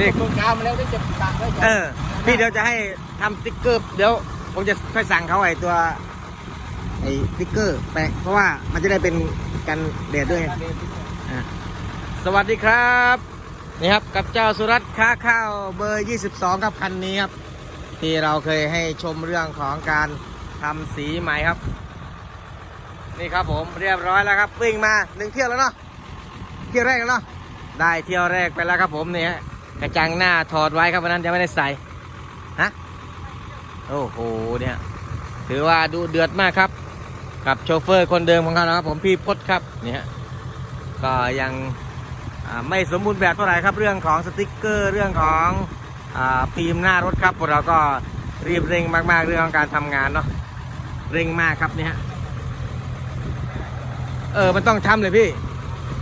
นี่นี่โครงการมาแล้วได้จะตัดไว้ก่อนเออพี่เดี๋ยวจะให้ทำสติ๊กเกอร์เดี๋ยวผมจะค่อยสั่งเขาไอ้ตัวไอ้สติ๊กเกอร์แปะเพราะว่ามันจะได้เป็นกันแดดด้วยไงอะสวัสดีครับนี่ครับกับเจ้าสุรัตน์ค้าข้าวเบอร์ 22 ครับคันนี้ครับ ที่เราเคยให้ชมเรื่องของการทำสีใหม่ครับ นี่ครับผมเรียบร้อยแล้วครับวิ่งมาหนึ่งเที่ยวแล้วเนาะเที่ยวแรกแล้วเนาะได้เที่ยวแรกไปแล้วครับผมเนี่ย กระจังหน้าถอดไว้ครับวันนั้นยังไม่ได้ใส่ฮะโอ้โหเนี่ยถือว่าดูเดือดมากครับ กับโชเฟอร์คนเดิมของเขานะครับผมพี่พศครับเนี่ยก็ยังไม่สมบูรณ์แบบเท่าไหร่ครับ เรื่องของสติกเกอร์เรื่องของอาฟิล์มหน้ารถครับพวกเราก็รีบเร่งมาก ๆ เรื่องของการทำงานเนาะเร่งมากครับเนี่ยเออมันต้องทำเลยพี่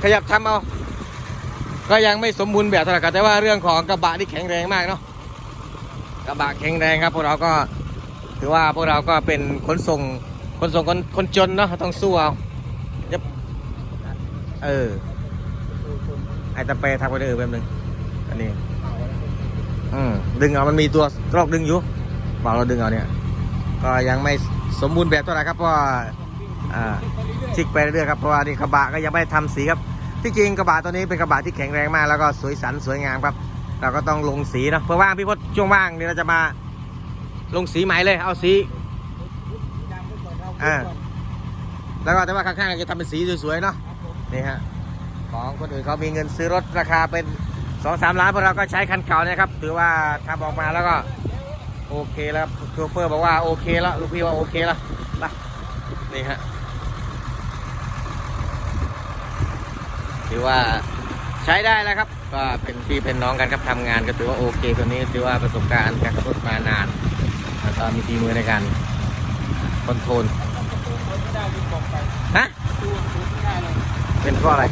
ขยับทำเอา ก็ยังไม่สมบูรณ์แบบเท่าไหร่ครับแต่ว่าเรื่องของกระบะนี่แข็งแรงมากเนาะกระบะแข็งแรงครับพวกเราก็ถือว่าพวกเราก็เป็นขนส่งขนส่งคนคนจนเนาะต้องสู้เอาเออไอตะเปทำไปเออแป๊บนึงอันนี้อืมดึงเอามันมีตัวกรอกดึงอยู่บอกเราดึงเอาเนี่ยก็ยังไม่สมบูรณ์แบบเท่าไหร่ครับเพราะว่าอ่าชิกไปเรื่อยครับเพราะว่านี่กระบะก็ยังไม่ได้ทำสีครับ ที่จริงกระบะตัวนี้เป็นกระบะที่แข็งแรงมากแล้วก็สวยสันสวยงามครับ เราก็ต้องลงสีเนะเพื่อว่างพี่พศช่วงว่างนี่เราจะมาลงสีใหม่เลย เอาสีอ่าแล้วก็แต่ว่าข้างๆจะทำเป็นสีสวยๆเนาะนี่ฮะของคนอื่นเขามีเงินซื้อรถราคาเป็นสองสามล้านพวกเราก็ใช้คันเก่านะครับถือว่าทำออกมาแล้วก็โอเคแล้วครับโชเฟอร์บอกว่าโอเคแล้วลูกพี่ว่าโอเคแล้วไปนี่ฮะ ถือว่าใช้ได้แล้วครับ ก็เป็นพี่เป็นน้องกันครับทำงานก็ถือว่าโอเคคนนี้ถือว่าประสบการณ์การขับรถมานานแล้วก็มีฝีมือในการคอนโทรลฮะเป็นเพราะอะไร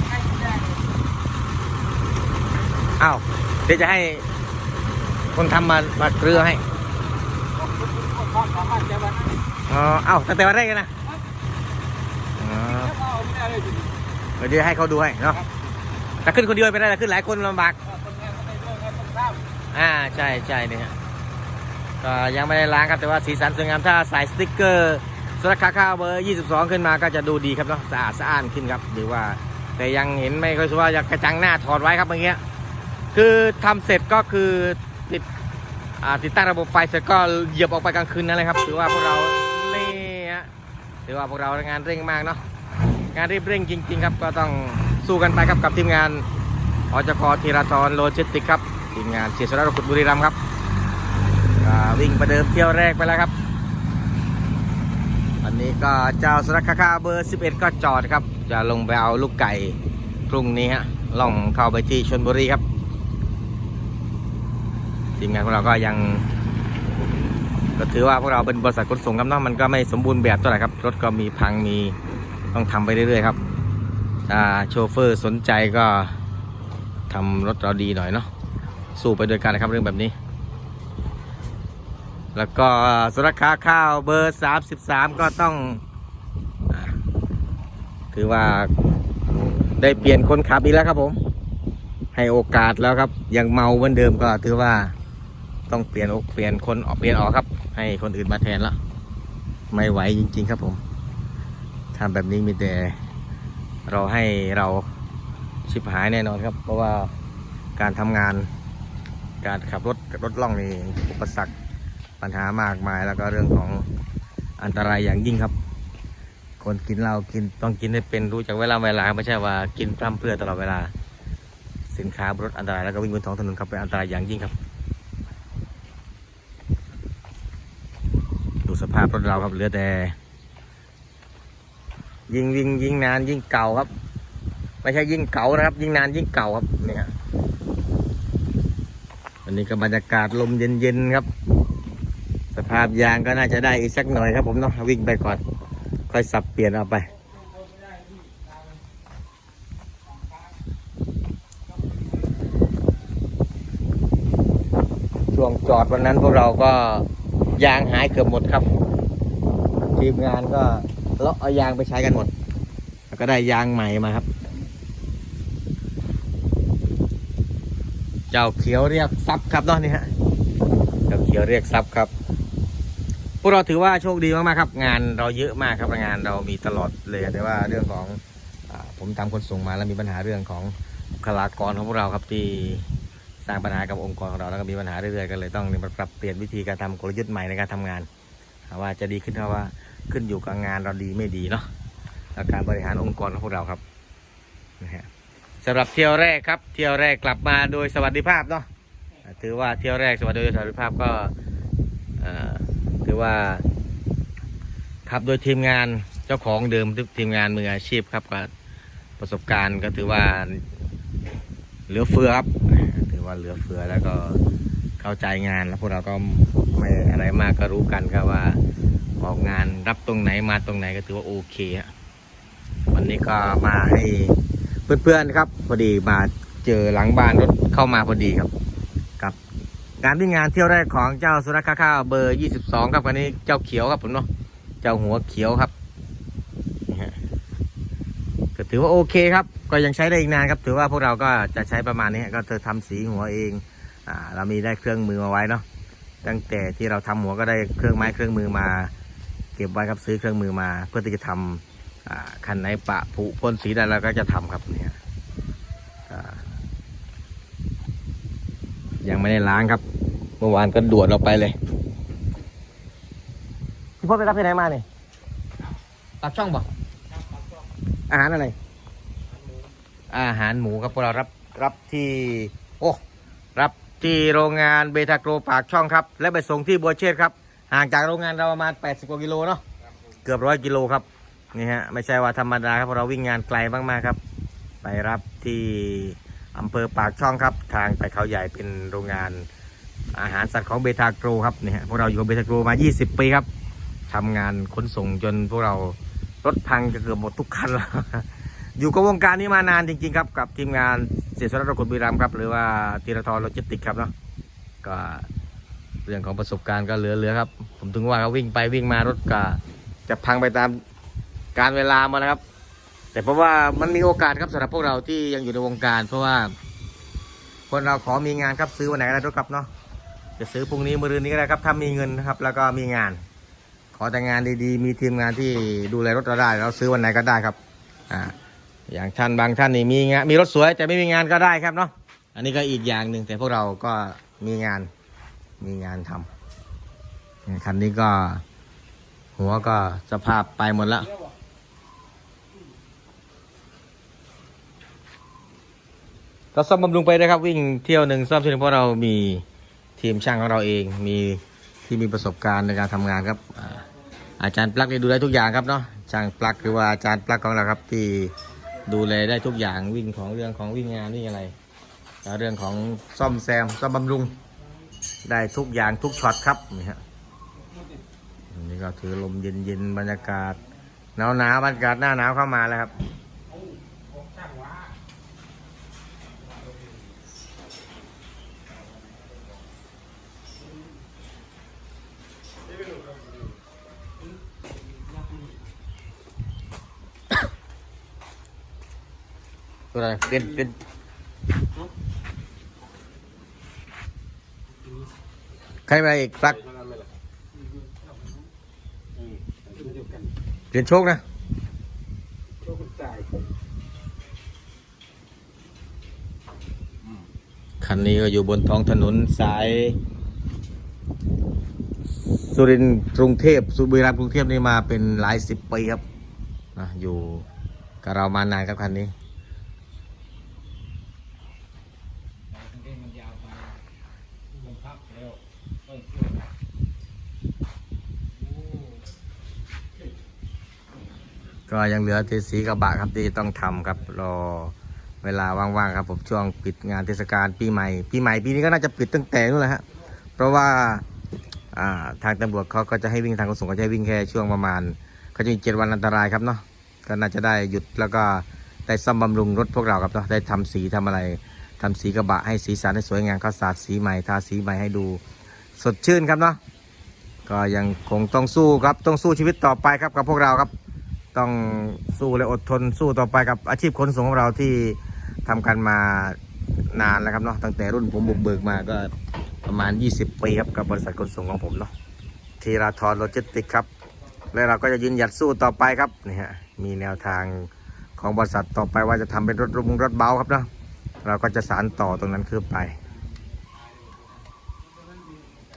อ้าวเดี๋ยวจะให้คนทำมามาเกลือให้อ๋อเอ้าตั้งแต่วันแรกเลยนะอ๋อ เดี๋ยวให้เขาดูให้เนาะถ้าขึ้นคนเดียวไปได้แต่ขึ้นหลายคนลำบากอ่าใช่ใช่เนี่ยก็ยังไม่ได้ล้างครับแต่ว่าสีสันสวยงามถ้าใส่สติ๊กเกอร์สลักคาข้าวเบอร์ 22 ขึ้นมาก็จะดูดีครับเนาะสะอาดสะอ้านขึ้นครับหรือว่าแต่ยังเห็นไม่ค่อยชัวร์อยากกระจังหน้าถอดไว้ครับเมื่อกี้คือทำเสร็จก็คือติดอ่าติดตั้งระบบไฟเสร็จก็เหยียบออกไปกลางคืนนั่นเลยครับถือว่าพวกเรานี่ฮะถือว่าพวกเรางานเร่งมากเนาะ งานรีบเร่งจริง ๆ ครับ ก็ต้องสู้กันไปครับกับทีมงานอจคธีราธรโลจิสติกครับทีมงานเชียร์สระขุดบุรีรัมย์ครับวิ่งประเดิมเที่ยวแรกไปแล้วครับอันนี้ก็เจ้าสระคาคาเบอร์ 11 ก็จอดครับ จะลงไปเอาลูกไก่พรุ่งนี้ฮะล่องเข้าไปที่ชนบุรีครับทีมงานของเราก็ยังก็ถือว่าพวกเราเป็นบริษัทขนส่งครับเนาะมันก็ไม่สมบูรณ์แบบเท่าไหร่ครับ รถก็มีพังมี ต้องทำไปเรื่อยๆครับ ถ้าโชเฟอร์สนใจก็ทำรถเราดีหน่อยเนาะสู้ไปด้วยกันนะครับเรื่องแบบนี้ แล้วก็สราคาข้าวเบอร์ 33 ก็ต้องอถือว่าได้เปลี่ยนคนขับอีกแล้วครับผม ให้โอกาสแล้วครับยังเมาเหมือนเดิมก็ถือว่าต้องเปลี่ยนอกเปลี่ยนคนออกเปลี่ยนออกครับ ให้คนอื่นมาแทนแล้วไม่ไหวจริง ๆ ครับผม ทำแบบนี้มีแต่เราให้เราชิบหายแน่นอนครับ เพราะว่าการทำงาน การขับรถรถล่องนี่อุปสรรคปัญหามากมายแล้วก็เรื่องของอันตรายอย่างยิ่งครับ คนกินเหล้ากินต้องกินให้เป็นรู้จักเวลาเวลาไม่ใช่ว่ากินพร่ำเพรื่อตลอดเวลา สินค้าบนรถอันตรายแล้วก็วิ่งบนท้องถนนครับเป็นอันตรายอย่างยิ่งครับ ดูสภาพรถเราครับเหลือแต่ ยิงวิ่งยิงนานยิงเก่าครับ ไม่ใช่ยิงเก่านะครับ ยิงนานยิงเก่าครับเนี่ยวันนี้ก็บรรยากาศลมเย็นๆครับ สภาพยางก็น่าจะได้อีกสักหน่อยครับ ผมเนาะวิ่งไปก่อน ค่อยสับเปลี่ยนเอาไปช่วงจอดวันนั้นพวกเราก็ยางหายเกือบหมดครับ ทีมงานก็ เลาะเอายางไปใช้กันหมด แล้วก็ได้ยางใหม่มาครับ เจ้าเขียวเรียกทรัพย์ครับเนาะนี่ฮะ เจ้าเขียวเรียกทรัพย์ครับ พวกเราถือว่าโชคดีมากๆครับ งานเราเยอะมากครับงานเรามีตลอดเลยแต่ว่าเรื่องของอผมทำคนส่งมาแล้วมีปัญหาเรื่องของบุคลากรของพวกเราครับที่สร้างปัญหากับองค์กรของเราแล้วก็มีปัญหาเรื่อยๆกันเลยต้องปรับเปลี่ยนวิธีการทำกลยุทธ์ใหม่ในการทำงานว่าจะดีขึ้นเพราะว่า ขึ้นอยู่กับงานเราดีไม่ดีเนาะและการบริหารองค์กรของพวกเราครับนะฮะสำหรับเที่ยวแรกครับ เที่ยวแรกกลับมาโดยสวัสดิภาพเนาะถือว่าเที่ยวแรกสวัสดีโดยสวัสดิภาพก็เอ่อถือว่าขับโดยทีมงานเจ้าของเดิมทีมงานมืออาชีพครับก็ประสบการณ์ก็ถือว่าเหลือเฟือครับถือว่าเหลือเฟือแล้วก็เข้าใจงานแล้วพวกเราก็ไม่อะไรมากก็รู้กันครับว่า ออกงานรับตรงไหนมาตรงไหนก็ถือว่าโอเคฮะวันนี้ก็มาให้เพื่อนๆครับ พอดีมาเจอหลังบ้านรถเข้ามาพอดีครับ กับการวิ่งงานเที่ยวแรกของเจ้าสุนัขข้าวเบอร์ 22 ครับวันนี้เจ้าเขียวครับผมเนาะเจ้าหัวเขียวครับก็ถือว่าโอเคครับ ก็ยังใช้ได้อีกนานครับ ถือว่าพวกเราก็จะใช้ประมาณนี้ก็เธอทำสีหัวเองอ่าเรามีได้เครื่องมือมาไว้เนาะตั้งแต่ที่เราทำหัวก็ได้เครื่องไม้เครื่องมือมา ก็บไว้ครับซื้อเครื่องมือมา เพื่อที่จะทำอ่าคันไหนปะผุพ่นสีได้เราก็จะทำครับเนี่ยอ่ายังไม่ได้ล้างครับ เมื่อวานก็ด่วนเราไปเลยพี่พ่อไปรับที่ไหนมาเนี่ยปากช่องบอกอาหารอะไร อาหารหมูครับพวกเรารับรับที่โอ้รับที่โรงงานเบทาโกรปากช่องครับ และไปส่งที่บัวเชษครับ ห่างจากโรงงานเราประมาณ 80 กว่ากิโลเนาะเกือบร้อยกิโลครับนี่ฮะไม่ใช่ว่าธรรมดาครับเพราะเราวิ่งงานไกลมากๆครับ ไปรับที่อำเภอปากช่องครับ ทางไปเขาใหญ่เป็นโรงงานอาหารสัตว์ของเบทาโกรครับนี่ฮะพวกเราอยู่กับเบทาโกรมา 20 ปีครับทำงานขนส่งจนพวกเรารถพังจะเกือบหมดทุกคันแล้วอยู่กับวงการนี้มานานจริงๆครับ กับทีมงานเสียสระรถบุรีรัมครับ หรือว่าธีรทรโลจิสติกครับเนาะก็ เรื่องของประสบการณ์ก็เหลือๆครับ ผมถึงว่าเขาวิ่งไปวิ่งมารถก็จะพังไปตามการเวลามานะครับ แต่เพราะว่ามันมีโอกาสครับสำหรับพวกเราที่ยังอยู่ในวงการ เพราะว่า คนเราขอมีงานครับซื้อวันไหนก็ได้ทุกครับเนาะจะซื้อพรุ่งนี้มรืนนี้ก็ได้ครับถ้ามีเงินนะครับ แล้วก็มีงาน ขอแต่งานดีๆ มีทีมงานที่ดูแลรถเราได้ เราซื้อวันไหนก็ได้ครับอ่าอย่างท่านบางท่านนี่มีงานมีรถสวยแต่ไม่มีงานก็ได้ครับเนาะอันนี้ก็อีกอย่างหนึ่งแต่พวกเราก็มีงาน มีงานทำคันนี้ก็ หัวก็สภาพไปหมดแล้วก็ซ่อมบำรุงไปนะครับ วิ่งเที่ยวหนึ่งซ่อมเที่นึงเพราะเรามีทีมช่างของเราเอง มีที่มีประสบการณ์ในการทำงานครับ อาจารย์ปลั๊กดูได้ทุกอย่างครับเนาะช่างปลั๊กหรือว่าอาจารย์ปลั๊กของเราครับที่ดูแลได้ทุกอย่างวิ่งของเรื่องของวิ่งงานวิ่งอะไรแล้วเรื่องของซ่อมแซมซ่อมบำรุง ได้ทุกอย่างทุกช็อตครับนี่ฮะนี่ก็ถือลมเย็นๆบรรยากาศหนาวหนาวบรรยากาศหน้าหนาวเข้ามาแล้วครับตัวอะไรเปลี่ยนเปลี่ยน ใครมาอีกปลักเปลี่ยนโชคนะคันนี้ก็อยู่บนท้องถนนสาย สุรินทร์กรุงเทพสุบุรีรัมย์กรุงเทพนี่มาเป็นหลายสิบปีครับนะอยู่กับเรามานานครับคันนี้ ก็ยังเหลือเทสีกระบะครับที่ต้องทำครับรอเวลาว่างๆครับผมช่วงปิดงานเทศกาลปีใหม่ปีใหม่ปีนี้ก็น่าจะปิดตั้งแต่นู่นแหละฮะเพราะว่าทางตำรวจเขาก็จะให้วิ่งทางขนส่งก็จะให้วิ่งแค่ช่วงประมาณเขาจะมีเจ็ดวันอันตรายครับเนาะก็น่าจะได้หยุดแล้วก็ได้ซ่อมบำรุงรถพวกเราครับเนาะได้ทำสีทำอะไรทำสีกระบะให้สีสันให้สวยงามก็สาดสีใหม่ทาสีใหม่ให้ดูสดชื่นครับเนาะก็ยังคงต้องสู้ครับต้องสู้ชีวิตต่อไปครับกับพวกเราครับ ต้องสู้และอดทนสู้ต่อไปกับอาชีพขนส่งของเราที่ทำกันมานานแล้วครับเนาะตั้งแต่รุ่นผมบุกเบิกมาก็ประมาณ 20 ปีครับกับบริษัทขนส่งของผมเนาะทีราทอนโลจิสติกครับ และเราก็จะยืนหยัดสู้ต่อไปครับนี่ฮะมีแนวทางของบริษัทต่อไปว่าจะทำเป็นรถรุงรถเบาครับเนาะเราก็จะสานต่อตรงนั้นคือไป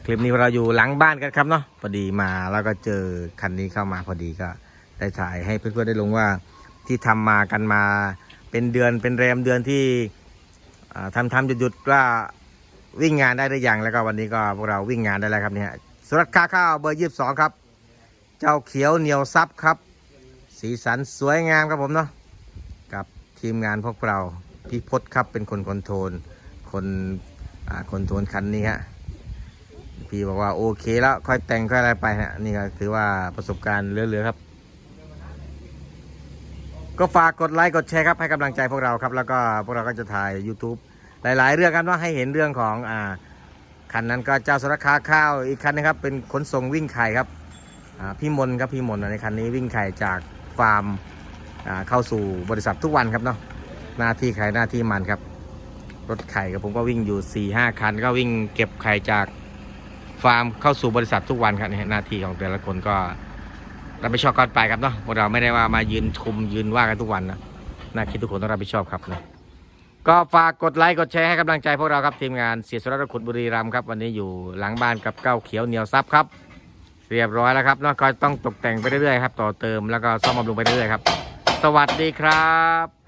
คลิปนี้เราอยู่หลังบ้านกันครับเนาะพอดีมาแล้วก็เจอคันนี้เข้ามาพอดีก็ ได้ถ่ายให้เพื่อนๆได้ลงว่าที่ทำมากันมาเป็นเดือนเป็นแรมเดือนที่อ่าทำทำหยุดหยุดๆว่าวิ่งงานได้หรือยังแล้วก็วันนี้ก็พวกเราวิ่งงานได้แล้วครับเนี่ยสุรัตค่าข้าวเบอร์ยี่สิบสองครับ เจ้าเขียวเหนียวซับครับ สีสันสวยงามครับผมเนาะกับทีมงานพวกเราพี่พศครับเป็นคนคอนโทรลคนคอนโทรลคันนี้ฮะพี่บอกว่าโอเคแล้วค่อยแต่งค่อยอะไรไปฮะนี่ก็ถือว่าประสบการณ์เหลือๆครับ ก็ฝากกดไลค์กดแชร์ครับให้กำลังใจพวกเราครับ แล้วก็พวกเราก็จะถ่าย YouTube หลาย ๆ เรื่องครับว่าให้เห็นเรื่องของอ่าคันนั้นก็เจ้าสารคาข้าวอีกคันนะครับ เป็นขนส่งวิ่งไข่ครับอ่าพี่มนครับพี่มนในคันนี้วิ่งไข่จากฟาร์มอ่าเข้าสู่บริษัททุกวันครับเนาะหน้าที่ใครหน้าที่มันครับ รถไข่กับผมก็วิ่งอยู่4ี่ห้าคัน ก็วิ่งเก็บไข่จากฟาร์มเข้าสู่บริษัททุกวันครับนี่หน้าที่ของแต่ละคนก็ รับผิดชอบก่อนไปครับเนาะพวกเราไม่ได้ว่ามายืนชมยืนว่ากันทุกวันนะน่าคิดทุกคนต้องรับผิดชอบครับนะก็ฝากกดไลค์กดแชร์ให้กำลังใจพวกเราครับทีมงานเสียสุรรัตน์ขุดบุรีรัมย์ครับวันนี้อยู่หลังบ้านกับเก้าเขียวเหนียวซับครับ เรียบร้อยแล้วครับเนาะก็ต้องตกแต่งไปเรื่อยๆครับต่อเติมแล้วก็ซ่อมบำรุงไปเรื่อยๆครับ สวัสดีครับ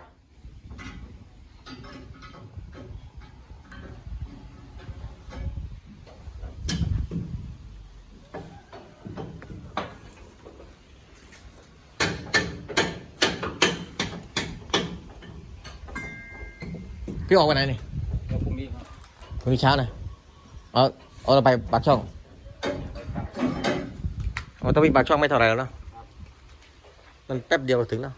พี่ออกวันไหนนี่เดี๋ยวพรุ่งนี้ครับพรุ่งนี้เช้านะเอาเอาเราไปปากช่องเอาต้องวิ่งปากช่องไม่เท่าไหรแล้วเนาะมันแป๊บเดียวถึงแล้ว